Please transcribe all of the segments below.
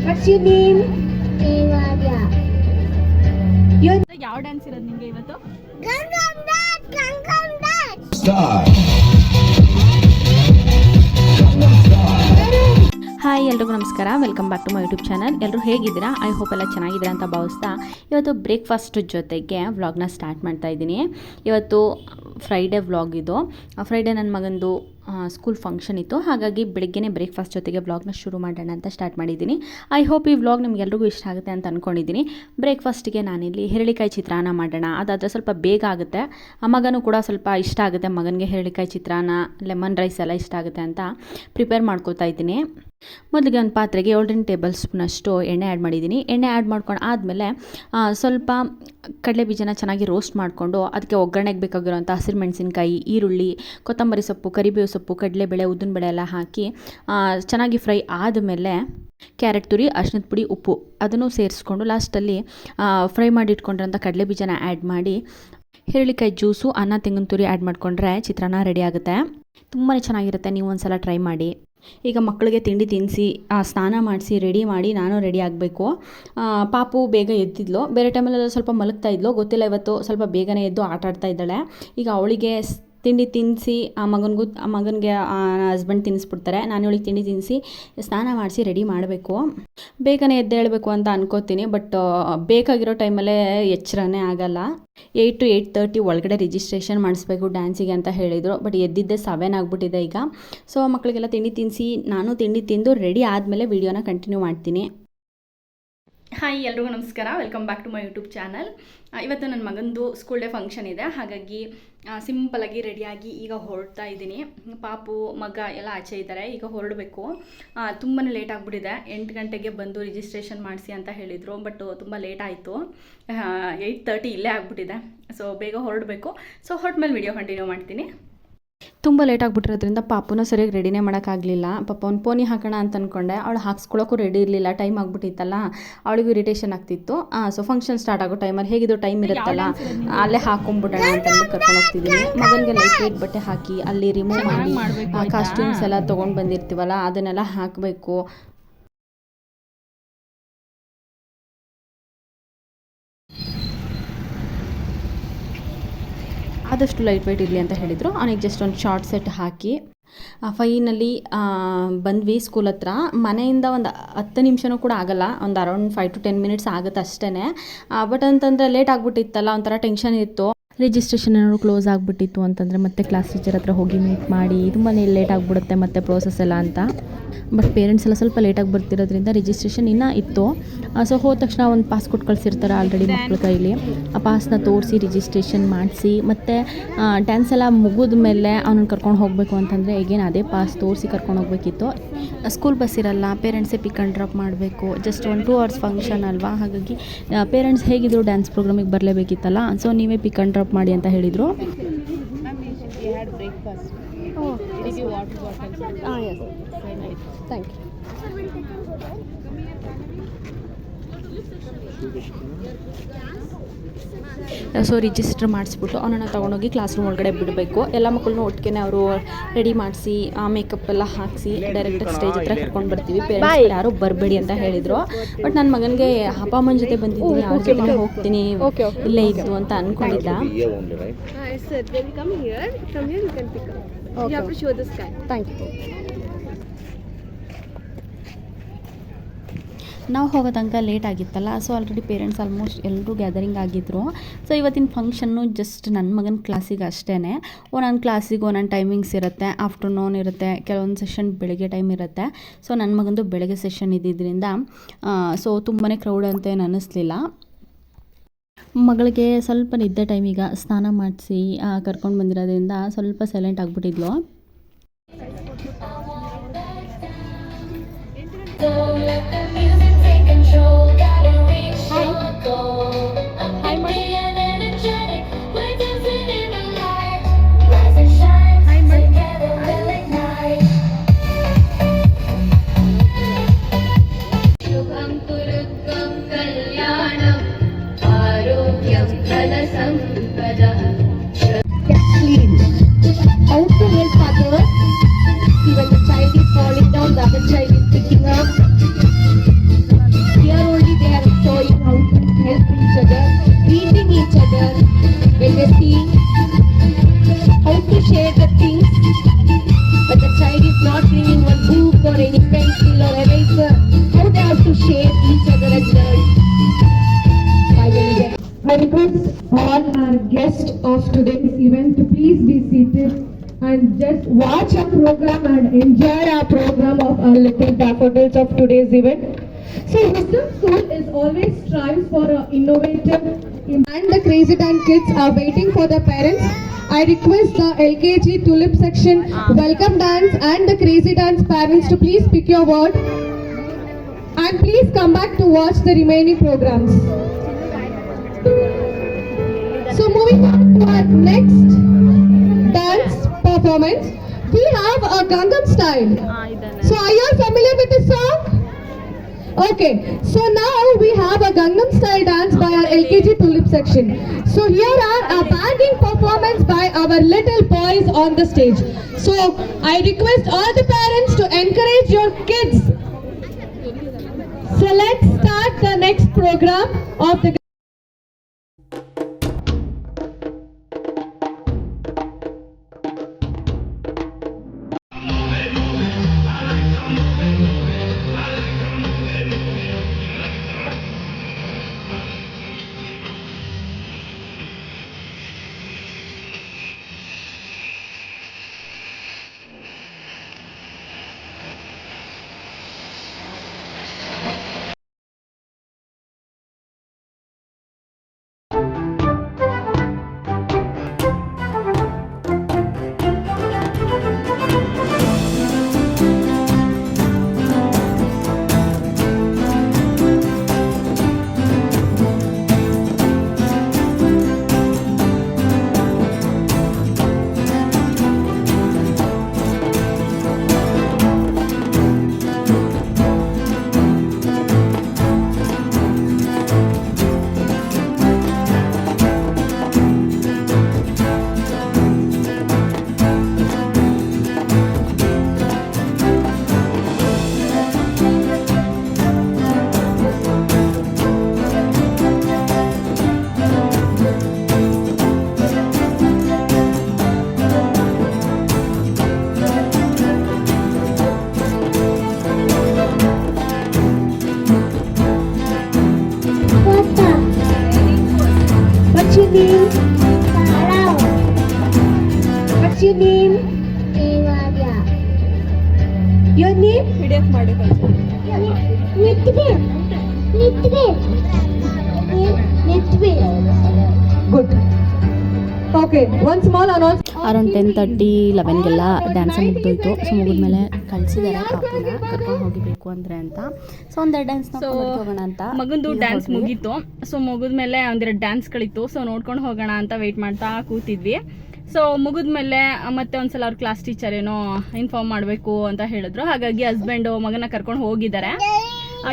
What's your name? ದೇವಾರ್ಯ Your ಯಾವ dance ಇರೋದು ನಿಮಗೆ ಇವತ್ತು ಗಂಗಂ ದಾಟ್ ಗಂಗಂ ದಾಟ್ ಹಾಯ್, ಎಲ್ರಿಗೂ ನಮಸ್ಕಾರ. Welcome back to my YouTube channel ಎಲ್ಲರೂ ಹೇಗಿದ್ದೀರಾ? ಐ ಹೋಪ್ ಎಲ್ಲ ಚೆನ್ನಾಗಿದ್ದೀರಾ ಅಂತ ಭಾವಿಸ್ತಾ ಇವತ್ತು ಬ್ರೇಕ್ಫಾಸ್ಟ್ ಜೊತೆಗೆ ವ್ಲಾಗ್ನ ಸ್ಟಾರ್ಟ್ ಮಾಡ್ತಾ ಇದ್ದೀನಿ. ಇವತ್ತು ಫ್ರೈಡೇ ವ್ಲಾಗ್ ಇದು. ಫ್ರೈಡೇ ನನ್ನ ಮಗಂದು ಸ್ಕೂಲ್ ಫಂಕ್ಷನ್ ಇತ್ತು. ಹಾಗಾಗಿ ಬೆಳಗ್ಗೆನೇ ಬ್ರೇಕ್ಫಾಸ್ಟ್ ಜೊತೆಗೆ ವ್ಲಾಗ್ನ ಶುರು ಮಾಡೋಣ ಅಂತ ಸ್ಟಾರ್ಟ್ ಮಾಡಿದ್ದೀನಿ. ಐ ಹೋಪ್ ಈ ವ್ಲಾಗ್ ನಿಮಗೆಲ್ರಿಗೂ ಇಷ್ಟ ಆಗುತ್ತೆ ಅಂತ ಅಂದ್ಕೊಂಡಿದ್ದೀನಿ ಬ್ರೇಕ್ಫಾಸ್ಟಿಗೆ ನಾನಿಲ್ಲಿ ಹೇರಳಿಕಾಯಿ ಚಿತ್ರಾನ್ನ ಮಾಡೋಣ. ಅದಾದರೆ ಸ್ವಲ್ಪ ಬೇಗ ಆಗುತ್ತೆ. ಮಗನೂ ಕೂಡ ಸ್ವಲ್ಪ ಇಷ್ಟ ಆಗುತ್ತೆ. ಮಗನಿಗೆ ಹಿರಳಿಕಾಯಿ ಚಿತ್ರಾನ್ನ ಲೆಮನ್ ರೈಸ್ ಎಲ್ಲ ಇಷ್ಟ ಆಗುತ್ತೆ ಅಂತ ಪ್ರಿಪೇರ್ ಮಾಡ್ಕೊತಾ ಇದ್ದೀನಿ. ಮೊದಲಿಗೆ ಒಂದು ಪಾತ್ರೆಗೆ ಏಳರಿಂದ ಟೇಬಲ್ ಸ್ಪೂನಷ್ಟು ಎಣ್ಣೆ ಆ್ಯಡ್ ಮಾಡಿದ್ದೀನಿ. ಎಣ್ಣೆ ಆ್ಯಡ್ ಮಾಡ್ಕೊಂಡು ಆದಮೇಲೆ ಸ್ವಲ್ಪ ಕಡಲೆ ಬೀಜನ ಚೆನ್ನಾಗಿ ರೋಸ್ಟ್ ಮಾಡಿಕೊಂಡು ಅದಕ್ಕೆ ಒಗ್ಗರಣೆಗೆ ಬೇಕಾಗಿರುವಂಥ ಹಸಿರು ಮೆಣಸಿನ್ಕಾಯಿ, ಈರುಳ್ಳಿ, ಕೊತ್ತಂಬರಿ ಸೊಪ್ಪು, ಕರಿಬೇವು ಸೊಪ್ಪು, ಕಡಲೆಬೇಳೆ ಉದ್ದಿನಬೇಳೆ ಎಲ್ಲ ಹಾಕಿ ಚೆನ್ನಾಗಿ ಫ್ರೈ ಆದಮೇಲೆ ಕ್ಯಾರೆಟ್ ತುರಿ ಅರ್ಶಿನದ ಪುಡಿ, ಉಪ್ಪು ಅದನ್ನು ಸೇರಿಸ್ಕೊಂಡು ಲಾಸ್ಟಲ್ಲಿ ಫ್ರೈ ಮಾಡಿ ಇಟ್ಕೊಂಡಿರೋಂಥ ಕಡಲೆ ಬೀಜನ ಆ್ಯಡ್ ಮಾಡಿ, ಹೇರಳಿಕಾಯಿ ಜ್ಯೂಸು ಅನ್ನ, ತೆಂಗಿನ ತುರಿ ಆ್ಯಡ್ ಮಾಡಿಕೊಂಡ್ರೆ ಚಿತ್ರಾನ್ನ ರೆಡಿ ಆಗುತ್ತೆ. ತುಂಬಾ ಚೆನ್ನಾಗಿರುತ್ತೆ. ನೀವು ಒಂದು ಸಲ ಟ್ರೈ ಮಾಡಿ. ಈಗ ಮಕ್ಕಳಿಗೆ ತಿಂಡಿ ತಿನ್ನಿಸಿ ಸ್ನಾನ ಮಾಡಿಸಿ, ರೆಡಿ ಮಾಡಿ ನಾನು ರೆಡಿ ಆಗಬೇಕು. ಪಾಪು ಬೇಗ ಎದ್ದಿದ್ಲು. ಬೇರೆ ಟೈಮಲ್ಲೆಲ್ಲ ಸ್ವಲ್ಪ ಮಲಗ್ತಾ ಇದ್ಲು. ಗೊತ್ತಿಲ್ಲ, ಇವತ್ತು ಸ್ವಲ್ಪ ಬೇಗನೆ ಎದ್ದು ಆಟ ಆಡ್ತಾ ಇದ್ದಾಳೆ. ಈಗ ಅವಳಿಗೆ ತಿಂಡಿ ತಿನ್ನಿಸಿ ಆ ಮಗನಿಗೂ, ಆ ಮಗನಿಗೆ ಹಸ್ಬೆಂಡ್ ತಿನ್ನಿಸ್ಬಿಡ್ತಾರೆ ನಾನು ಇವಳಿಗೆ ತಿಂಡಿ ತಿನ್ನಿಸಿ ಸ್ನಾನ ಮಾಡಿಸಿ ರೆಡಿ ಮಾಡಬೇಕು. ಬೇಗನೆ ಎದ್ದೇಳಬೇಕು ಅಂತ ಅನ್ಕೋತೀನಿ ಬಟ್ ಬೇಕಾಗಿರೋ ಟೈಮಲ್ಲೇ ಎಚ್ಚರನೇ ಆಗಲ್ಲ. ಏಯ್ಟ್ ಟು ಏಯ್ಟ್ ತರ್ಟಿ ಒಳಗಡೆ ರಿಜಿಸ್ಟ್ರೇಷನ್ ಮಾಡಿಸ್ಬೇಕು ಡ್ಯಾನ್ಸಿಗೆ ಅಂತ ಹೇಳಿದರು ಬಟ್ ಎದ್ದಿದ್ದೆ ಸೆವೆನ್ ಆಗಿಬಿಟ್ಟಿದೆ ಈಗ. ಸೊ ಮಕ್ಕಳಿಗೆಲ್ಲ ತಿಂಡಿ ತಿನ್ನಿಸಿ ನಾನು ತಿಂಡಿ ತಿಂದು ರೆಡಿ ಆದಮೇಲೆ ವೀಡಿಯೋನ ಕಂಟಿನ್ಯೂ ಮಾಡ್ತೀನಿ. ಹಾಯ್ ಎಲ್ರಿಗೂ ನಮಸ್ಕಾರ. Welcome back to my YouTube channel ಇವತ್ತು ನನ್ನ ಮಗಂದು ಸ್ಕೂಲ್ ಡೇ ಫಂಕ್ಷನ್ ಇದೆ. ಹಾಗಾಗಿ ಸಿಂಪಲಾಗಿ ರೆಡಿಯಾಗಿ ಈಗ ಹೊರಡ್ತಾ ಇದ್ದೀನಿ. ಪಾಪು, ಮಗ ಎಲ್ಲ ಆಚೆ ಇದ್ದಾರೆ. ಈಗ ಹೊರಡಬೇಕು. ತುಂಬಾ ಲೇಟ್ ಆಗಿಬಿಟ್ಟಿದೆ. ಎಂಟು ಗಂಟೆಗೆ ಬಂದು ರಿಜಿಸ್ಟ್ರೇಷನ್ ಮಾಡಿಸಿ ಅಂತ ಹೇಳಿದರು. ಬಟ್ ತುಂಬ ಲೇಟ್ ಆಯಿತು. ಏಯ್ಟ್ ತರ್ಟಿ ಇಲ್ಲೇ ಆಗಿಬಿಟ್ಟಿದೆ. ಸೊ ಬೇಗ ಹೊರಡಬೇಕು. ಸೊ ಹೊರಟ್ಮೇಲೆ ವಿಡಿಯೋ ಕಂಟಿನ್ಯೂ ಮಾಡ್ತೀನಿ. ತುಂಬ ಲೇಟ್ ಆಗಿಬಿಟ್ಟಿರೋದ್ರಿಂದ ಪಾಪುನ ಸರಿಯಾಗಿ ರೆಡಿನೇ ಮಾಡೋಕ್ಕಾಗಲಿಲ್ಲ. ಪಾಪ ಒಂದು ಪೋನಿ ಹಾಕೋಣ ಅಂತ ಅಂದ್ಕೊಂಡೆ ಅವಳು ಹಾಕ್ಸ್ಕೊಳ್ಳೋಕ್ಕೂ ರೆಡಿ ಇರಲಿಲ್ಲ. ಟೈಮ್ ಆಗಿಬಿಟ್ಟಿತ್ತಲ್ಲ. ಅವಳಿಗೂ ಇರಿಟೇಷನ್ ಆಗ್ತಿತ್ತು. ಸೊ ಫಂಕ್ಷನ್ ಸ್ಟಾರ್ಟ್ ಆಗೋ ಟೈಮಲ್ಲಿ ಹೇಗಿದ್ರು ಟೈಮ್ ಇರುತ್ತಲ್ಲ? ಅಲ್ಲೇ ಹಾಕೊಂಡ್ಬಿಡೋಣ ಅಂತ ಅಂದ್ಬಿಟ್ಟು ಕರ್ಕೊಂಡು ಹೋಗ್ತಿದ್ದೀನಿ ಮಗನಿಗೆ ಲೈಟ್ ವೇಟ್ ಬಟ್ಟೆ ಹಾಕಿ ಅಲ್ಲಿ ರಿಮೂವ್ ಮಾಡಿ ಕಾಸ್ಟ್ಯೂಮ್ಸ್ ಎಲ್ಲ ತೊಗೊಂಡು ಬಂದಿರ್ತೀವಲ್ಲ ಅದನ್ನೆಲ್ಲ ಹಾಕಬೇಕು. ಆದಷ್ಟು ಲೈಟ್ ವೆಯ್ಟ್ ಇರಲಿ ಅಂತ ಹೇಳಿದರು. ಅವನಿಗೆ ಜಸ್ಟ್ ಒಂದು ಶಾರ್ಟ್ ಸೆಟ್ ಹಾಕಿ. ಫೈನಲ್ಲಿ ಬಂದ್ವಿ ಸ್ಕೂಲ್ ಹತ್ರ. ಮನೆಯಿಂದ ಒಂದು ಹತ್ತು ನಿಮಿಷನೂ ಕೂಡ ಆಗಲ್ಲ. ಒಂದು around five to ten minutes ಆಗುತ್ತೆ ಅಷ್ಟೇ ಬಟ್ ಅಂತಂದರೆ ಲೇಟ್ ಆಗಿಬಿಟ್ಟಿತ್ತಲ್ಲ, ಒಂಥರ ಟೆನ್ಷನ್ ಇತ್ತು. ರಿಜಿಸ್ಟ್ರೇಷನ್ ಏನಾದ್ರು ಕ್ಲೋಸ್ ಆಗಿಬಿಟ್ಟಿತ್ತು ಅಂತಂದರೆ ಮತ್ತೆ ಕ್ಲಾಸ್ ಟೀಚರ್ ಹತ್ರ ಹೋಗಿ ಮೀಟ್ ಮಾಡಿ ತುಂಬಾ ಲೇಟ್ ಆಗಿಬಿಡುತ್ತೆ ಮತ್ತೆ ಪ್ರೋಸೆಸ್ ಎಲ್ಲ ಅಂತ. ಬಟ್ ಪೇರೆಂಟ್ಸ್ ಎಲ್ಲ ಸ್ವಲ್ಪ ಲೇಟಾಗಿ ಬರ್ತಿರೋದ್ರಿಂದ ರಿಜಿಸ್ಟ್ರೇಷನ್ ಇನ್ನೂ ಇತ್ತು. ಸೊ ಹೋದ ತಕ್ಷಣ ಒಂದು ಪಾಸ್ ಕೊಟ್ಟು ಕಳಿಸಿರ್ತಾರೆ ಆಲ್ರೆಡಿ ಮಕ್ಕಳ ಕೈಲಿ. ಆ ಪಾಸ್ನ ತೋರಿಸಿ ರಿಜಿಸ್ಟ್ರೇಷನ್ ಮಾಡಿಸಿ ಮತ್ತು ಡ್ಯಾನ್ಸ್ ಎಲ್ಲ ಮುಗಿದ ಮೇಲೆ ಅವನನ್ನು ಕರ್ಕೊಂಡು ಹೋಗಬೇಕು ಅಂತಂದರೆ ಈಗೇನು ಅದೇ ಪಾಸ್ ತೋರಿಸಿ ಕರ್ಕೊಂಡು ಹೋಗಬೇಕಿತ್ತು. ಸ್ಕೂಲ್ ಬಸ್ ಇರಲ್ಲ ಪೇರೆಂಟ್ಸೇ ಪಿಕ್ ಆ್ಯಂಡ್ ಡ್ರಾಪ್ ಮಾಡಬೇಕು. ಜಸ್ಟ್ ಒಂದು ಟೂ ಅವರ್ಸ್ ಫಂಕ್ಷನ್ ಅಲ್ವಾ? ಹಾಗಾಗಿ ಪೇರೆಂಟ್ಸ್ ಹೇಗಿದ್ರು ಡ್ಯಾನ್ಸ್ ಪ್ರೋಗ್ರಾಮಿಗೆ ಬರಲೇಬೇಕಿತ್ತಲ್ಲ? ಸೊ ನೀವೇ ಪಿಕ್ ಆ್ಯಂಡ್ ಮಾಡಿ ಅಂತ ಹೇಳಿದರು. ಥ್ಯಾಂಕ್ had ಸೊ ರಿಜಿಸ್ಟರ್ ಮಾಡಿಸ್ಬಿಟ್ಟು ಅವನನ್ನು ತೊಗೊಂಡೋಗಿ ಕ್ಲಾಸ್ ರೂಮ್ ಒಳಗಡೆ ಬಿಡಬೇಕು. ಎಲ್ಲ ಮಕ್ಕಳನ್ನೂ ಒಟ್ಟಿಗೆ ಅವರು ರೆಡಿ ಮಾಡಿಸಿ ಮೇಕಪ್ ಎಲ್ಲ ಹಾಕಿಸಿ ಡೈರೆಕ್ಟಾಗಿ ಸ್ಟೇಜ್ ಹತ್ರ ಕರ್ಕೊಂಡು ಬರ್ತೀವಿ. ಪೇರೆಂಟ್ಸ್ ಯಾರು ಬರಬೇಡಿ ಅಂತ ಹೇಳಿದರು. ಬಟ್ ನನ್ನ ಮಗನಿಗೆ ಅಪ್ಪ ಅಮ್ಮನ ಜೊತೆ ಬಂದಿದ್ದೀನಿ ಅವ್ರ ಜೊತೆ ಹೋಗ್ತೀನಿ ಇಲ್ಲೇ ಇದ್ದು ಅಂತ ಅಂದ್ಕೊಂಡಿದ್ದ ಥ್ಯಾಂಕ್ I ನಾವು ಹೋಗೋ ತನಕ ಲೇಟ್ ಆಗಿತ್ತಲ್ಲ ಸೊ ಆಲ್ರೆಡಿ ಪೇರೆಂಟ್ಸ್ ಆಲ್ಮೋಸ್ಟ್ ಎಲ್ಲರೂ ಗ್ಯಾದರಿಂಗ್ ಆಗಿದ್ದರು ಸೊ ಇವತ್ತಿನ ಫಂಕ್ಷನ್ನು ಜಸ್ಟ್ ನನ್ನ ಮಗನ ಕ್ಲಾಸಿಗೆ ಅಷ್ಟೇ ಒಂದೊಂದು ಕ್ಲಾಸಿಗೆ ಒಂದೊಂದು ಟೈಮಿಂಗ್ಸ್ ಇರುತ್ತೆ ಆಫ್ಟರ್ನೂನ್ ಇರುತ್ತೆ, ಕೆಲವೊಂದು ಸೆಷನ್ ಬೆಳಗ್ಗೆ ಟೈಮ್ ಇರುತ್ತೆ. ಸೊ ನನ್ನ ಮಗಂದು ಬೆಳಗ್ಗೆ ಸೆಷನ್ ಇದ್ದಿದ್ದರಿಂದ ಸೊ ತುಂಬಾ ಕ್ರೌಡ್ ಅಂತ ಏನು ಅನ್ನಿಸ್ಲಿಲ್ಲ ಮಗಳಿಗೆ ಸ್ವಲ್ಪ ನಿದ್ದೆ ಟೈಮಿಗೆ ಸ್ನಾನ ಮಾಡಿಸಿ ಕರ್ಕೊಂಡು ಬಂದಿರೋದ್ರಿಂದ ಸ್ವಲ್ಪ ಸೈಲೆಂಟ್ ಆಗಿಬಿಟ್ಟಿದ್ಲು. യൗ ഫലസംപദ of today's event please be seated and just watch our program and enjoy our program of our little daffodils of today's event. So Wisdom School is always strives for a innovative and the Crazy Dance kids are waiting for their parents. I request the LKG Tulip section, Welcome Dance and the Crazy Dance parents to please pick your word and please come back to watch the remaining programs. So moving on to our next dance performance, we have a Gangnam style. Ah, so are you all familiar with this song? Okay, so now we have a Gangnam style dance by our LKG Tulip section. So here are a banding performance by our little boys on the stage. So I request all the parents to encourage your kids. So let's start the next program of the What's your name? Hello. What's your name? Your name? ಹಿಡಿಯಕ್ ಮಾಡಿ Good. Okay, one small announcement. Around ten thirty ಲೆವೆನ್ಗೆಲ್ಲ dance ಮುಗಿದೋಯ್ತು. So ಮುಗಿದ್ಮೇಲೆ ಕಳಿಸಿದ್ದಾರೆ ಪಾಪನ. ಕರ್ಕೊಂಡು ಹೋಗಿಬೇಕು ಅಂದರೆ ಅಂತ. So ಒಂದೆರಡು dance ಹೋಗೋಣ ಅಂತ ಮಗಂದು ಡ್ಯಾನ್ಸ್. ಮುಗೀತು. ಸೊ ಮುಗಿದ್ಮೇಲೆ ಒಂದೆರಡು ಡ್ಯಾನ್ಸ್ಗಳಿತ್ತು ಸೊ ನೋಡ್ಕೊಂಡು ಹೋಗೋಣ ಅಂತ ವೆಯ್ಟ್ ಮಾಡ್ತಾ ಕೂತಿದ್ವಿ. ಸೊ ಮುಗಿದ್ಮೇಲೆ ಮತ್ತೆ ಒಂದ್ಸಲ ಅವ್ರ ಕ್ಲಾಸ್ ಟೀಚರ್ ಏನೋ ಇನ್ಫಾರ್ಮ್ ಮಾಡಬೇಕು ಅಂತ ಹೇಳಿದ್ರು. ಹಾಗಾಗಿ ಹಸ್ಬೆಂಡು ಮಗನ ಕರ್ಕೊಂಡು ಹೋಗಿದ್ದಾರೆ.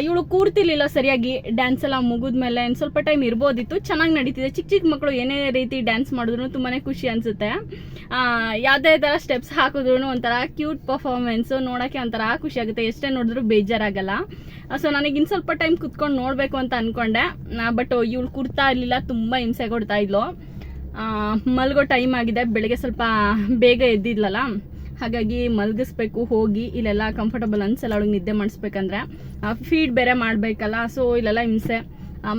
ಇವಳು ಕೂರ್ತಿರ್ಲಿಲ್ಲ ಸರಿಯಾಗಿ ಡ್ಯಾನ್ಸ್ ಎಲ್ಲ ಮುಗಿದ್ಮೇಲೆ ಇನ್ನು ಸ್ವಲ್ಪ ಟೈಮ್ ಇರ್ಬೋದಿತ್ತು. ಚೆನ್ನಾಗಿ ನಡೀತಿದೆ. ಚಿಕ್ಕ ಚಿಕ್ಕ ಮಕ್ಕಳು ಏನೇ ರೀತಿ ಡ್ಯಾನ್ಸ್ ಮಾಡಿದ್ರು ತುಂಬಾ ಖುಷಿ ಅನಿಸುತ್ತೆ. ಯಾವುದೇ ಥರ ಸ್ಟೆಪ್ಸ್ ಹಾಕಿದ್ರು ಒಂಥರ ಕ್ಯೂಟ್ ಪರ್ಫಾರ್ಮೆನ್ಸು ನೋಡೋಕ್ಕೆ ಒಂಥರ ಖುಷಿ ಆಗುತ್ತೆ. ಎಷ್ಟೇ ನೋಡಿದ್ರು ಬೇಜಾರಾಗಲ್ಲ. ಸೊ ನನಗೆ ಇನ್ನು ಸ್ವಲ್ಪ ಟೈಮ್ ಕುತ್ಕೊಂಡು ನೋಡಬೇಕು ಅಂತ ಅಂದ್ಕೊಂಡೆ ಬಟ್ ಇವಳು ಕೂರ್ತಾ ಇರಲಿಲ್ಲ. ತುಂಬ ಹಿಂಸೆ ಕೊಡ್ತಾ ಇದ್ಲು. ಮಲ್ಗೋ ಟೈಮ್ ಆಗಿದೆ. ಬೆಳಗ್ಗೆ ಸ್ವಲ್ಪ ಬೇಗ ಎದ್ದಿದ್ಲಲ್ಲ. ಹಾಗಾಗಿ ಮಲಗಿಸ್ಬೇಕು, ಹೋಗಿ ಇಲ್ಲೆಲ್ಲ ಕಂಫರ್ಟಬಲ್ ಅನ್ಸಲ್ಲ ಅವಳಿಗೆ ನಿದ್ದೆ ಮಾಡಿಸ್ಬೇಕಂದ್ರೆ. ಫೀಡ್ ಬೇರೆ ಮಾಡಬೇಕಲ್ಲ ಸೊ ಇಲ್ಲೆಲ್ಲ ಹಿಂಸೆ.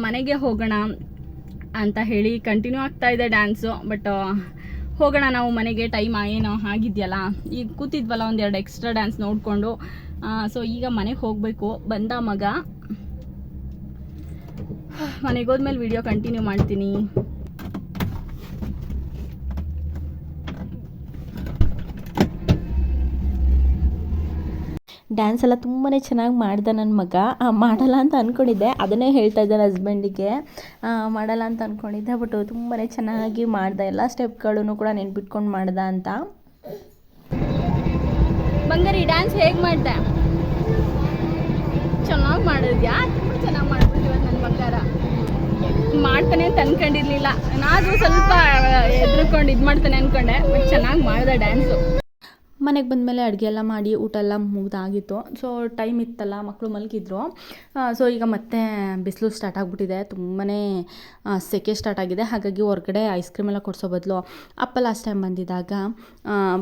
ಮನೆಗೆ ಹೋಗೋಣ ಅಂತ ಹೇಳಿ ಕಂಟಿನ್ಯೂ ಆಗ್ತಾ ಇದೆ ಡ್ಯಾನ್ಸು ಬಟ್ ಹೋಗೋಣ ನಾವು ಮನೆಗೆ ಟೈಮ್ ಏನೋ ಆಗಿದೆಯಲ್ಲ. ಈಗ ಕೂತಿದ್ವಲ್ಲ ಒಂದೆರಡು ಎಕ್ಸ್ಟ್ರಾ ಡ್ಯಾನ್ಸ್ ನೋಡಿಕೊಂಡು. ಸೊ ಈಗ ಮನೆಗೆ ಹೋಗಬೇಕು. ಬಂದ ಮಗ, ಮನೆಗೆ ಹೋದ್ಮೇಲೆ ವಿಡಿಯೋ ಕಂಟಿನ್ಯೂ ಮಾಡ್ತೀನಿ. ಡ್ಯಾನ್ಸ್ ಎಲ್ಲ ತುಂಬಾ ಚೆನ್ನಾಗಿ ಮಾಡಿದೆ ನನ್ನ ಮಗ. ಮಾಡಲ್ಲ ಅಂತ ಅಂದ್ಕೊಂಡಿದ್ದೆ ಅದನ್ನೇ ಹೇಳ್ತಾ ಇದ್ದೆ ಹಸ್ಬೆಂಡಿಗೆ ಮಾಡಲ್ಲ ಅಂತ ಅಂದ್ಕೊಂಡಿದ್ದೆ ಬಟ್ ತುಂಬಾ ಚೆನ್ನಾಗಿ ಮಾಡ್ದೆ. ಎಲ್ಲ ಸ್ಟೆಪ್ಗಳನ್ನು ಕೂಡ ನೆನ್ಪಿಟ್ಕೊಂಡು ಮಾಡ್ದೆ ಅಂತ. ಬಂಗಾರಿ ಡ್ಯಾನ್ಸ್ ಹೇಗೆ ಮಾಡ್ದೆ? ಚೆನ್ನಾಗಿ ಮಾಡಿದ್ಯಾ? ತುಂಬ ಚೆನ್ನಾಗಿ ಮಾಡ್ಬಿಟ್ಟಿವ ನನ್ನ ಬಂಗಾರ? ಮಾಡ್ತಾನೆ ಅಂತ ಅನ್ಕೊಂಡಿರ್ಲಿಲ್ಲ. ನಾನು ಸ್ವಲ್ಪ ಎದ್ರುಕೊಂಡು ಇದು ಮಾಡ್ತಾನೆ ಅನ್ಕೊಂಡೆ ಬಟ್ ಚೆನ್ನಾಗಿ ಮಾಡಿದೆ ಡ್ಯಾನ್ಸು ಮನೆಗೆ ಬಂದಮೇಲೆ ಅಡುಗೆ ಎಲ್ಲ ಮಾಡಿ ಊಟ ಎಲ್ಲ ಮುಗ್ದಾಗಿತ್ತು. ಸೊ ಟೈಮ್ ಇತ್ತಲ್ಲ ಮಕ್ಕಳು ಮಲಗಿದ್ರು. ಸೊ ಈಗ ಮತ್ತೆ ಬಿಸಿಲು ಸ್ಟಾರ್ಟ್ ಆಗಿಬಿಟ್ಟಿದೆ. ತುಂಬಾ ಸೆಕೆ ಸ್ಟಾರ್ಟ್ ಆಗಿದೆ. ಹಾಗಾಗಿ ಹೊರಗಡೆ ಐಸ್ ಕ್ರೀಮ್ ಎಲ್ಲ ಕೊಡಿಸೋ ಬದಲು ಅಪ್ಪ ಲಾಸ್ಟ್ ಟೈಮ್ ಬಂದಿದ್ದಾಗ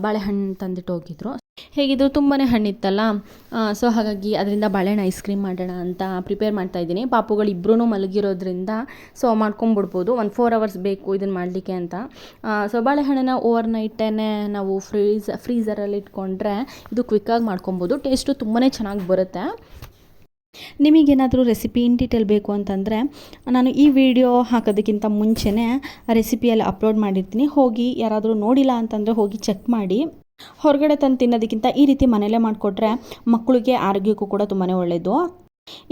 ಬಾಳೆಹಣ್ಣು ತಂದಿಟ್ಟು ಹೋಗಿದ್ರು. ಹೇಗಿದ್ರು ತುಂಬಾ ಹಣ್ಣಿತ್ತಲ್ಲ? ಸೊ ಹಾಗಾಗಿ ಅದರಿಂದ ಬಾಳೆಹಣ್ಣು ಐಸ್ ಕ್ರೀಮ್ ಮಾಡೋಣ ಅಂತ ಪ್ರಿಪೇರ್ ಮಾಡ್ತಾ ಇದ್ದೀನಿ. ಪಾಪುಗಳು ಇಬ್ಬರೂ ಮಲಗಿರೋದ್ರಿಂದ ಸೊ ಮಾಡ್ಕೊಂಬಿಡ್ಬೋದು. ಒಂದು ಫೋರ್ ಅವರ್ಸ್ ಬೇಕು ಇದನ್ನು ಮಾಡಲಿಕ್ಕೆ ಅಂತ. ಸೊ ಬಾಳೆಹಣ್ಣನ್ನ ಓವರ್ ನೈಟೇ ನಾವು ಫ್ರೀಸ್ ಫ್ರೀಝರಲ್ಲಿ ಇಟ್ಕೊಂಡ್ರೆ ಇದು ಕ್ವಿಕ್ಕಾಗಿ ಮಾಡ್ಕೊಬೋದು. ಟೇಸ್ಟು ತುಂಬಾ ಚೆನ್ನಾಗಿ ಬರುತ್ತೆ. ನಿಮಗೇನಾದರೂ ರೆಸಿಪಿ ಇನ್ ಡೀಟೇಲ್ ಬೇಕು ಅಂತಂದರೆ, ನಾನು ಈ ವಿಡಿಯೋ ಹಾಕೋದಕ್ಕಿಂತ ಮುಂಚೆನೇ ರೆಸಿಪಿಯಲ್ಲಿ ಅಪ್ಲೋಡ್ ಮಾಡಿರ್ತೀನಿ. ಹೋಗಿ ಯಾರಾದರೂ ನೋಡಿಲ್ಲ ಅಂತಂದರೆ ಹೋಗಿ ಚೆಕ್ ಮಾಡಿ. ಹೊರಗಡೆ ತಂದು ತಿನ್ನೋದಕ್ಕಿಂತ ಈ ರೀತಿ ಮನೆಯಲ್ಲೇ ಮಾಡಿಕೊಟ್ರೆ ಮಕ್ಕಳಿಗೆ ಆರೋಗ್ಯಕ್ಕೂ ಕೂಡ ತುಂಬಾ ಒಳ್ಳೆಯದು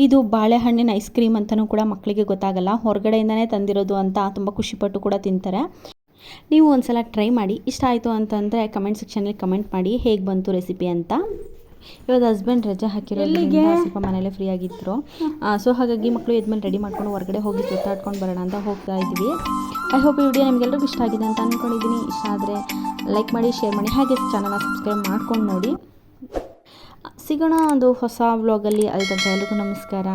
ಇದು ಬಾಳೆಹಣ್ಣಿನ ಐಸ್ ಕ್ರೀಮ್ ಅಂತಲೂ ಕೂಡ ಮಕ್ಕಳಿಗೆ ಗೊತ್ತಾಗಲ್ಲ. ಹೊರಗಡೆಯಿಂದನೇ ತಂದಿರೋದು ಅಂತ ತುಂಬ ಖುಷಿಪಟ್ಟು ಕೂಡ ತಿಂತಾರೆ. ನೀವು ಒಂದ್ಸಲ ಟ್ರೈ ಮಾಡಿ, ಇಷ್ಟ ಆಯಿತು ಅಂತಂದರೆ ಕಮೆಂಟ್ ಸೆಕ್ಷನಲ್ಲಿ ಕಮೆಂಟ್ ಮಾಡಿ ಹೇಗೆ ಬಂತು ರೆಸಿಪಿ ಅಂತ. ಇವತ್ತು ಹಸ್ಬೆಂಡ್ ರಜೆ ಹಾಕಿರೋದ್ರಿಂದ ಸ್ವಲ್ಪ ಮನೇಲೆ ಫ್ರೀ ಆಗಿದ್ರು. ಸೊ ಹಾಗಾಗಿ ಮಕ್ಕಳು ಎದ್ಮೇಲೆ ರೆಡಿ ಮಾಡ್ಕೊಂಡು ಹೊರಗಡೆ ಹೋಗಿ ಸುತ್ತಾಡ್ಕೊಂಡು ಬರೋಣ ಅಂತ ಹೋಗ್ತಾ ಇದ್ವಿ. ಐ ಹೋಪ್ ಈ ವಿಡಿಯೋ ನಿಮಗೆಲ್ಲರಿಗೂ ಇಷ್ಟ ಆಗಿದೆ ಅಂತ ಅಂದ್ಕೊಂಡಿದ್ದೀನಿ ಇಷ್ಟ ಆದರೆ ಲೈಕ್ ಮಾಡಿ ಶೇರ್ ಮಾಡಿ ಹಾಗೆ ಚಾನಲ್ನ ಸಬ್ಸ್ಕ್ರೈಬ್ ಮಾಡ್ಕೊಂಡು ನೋಡಿ. ಸಿಗೋಣ ಒಂದು ಹೊಸ ವ್ಲಾಗಲ್ಲಿ ಅಲ್ಲಿ. ತನಕ ಎಲ್ರಿಗೂ ನಮಸ್ಕಾರ.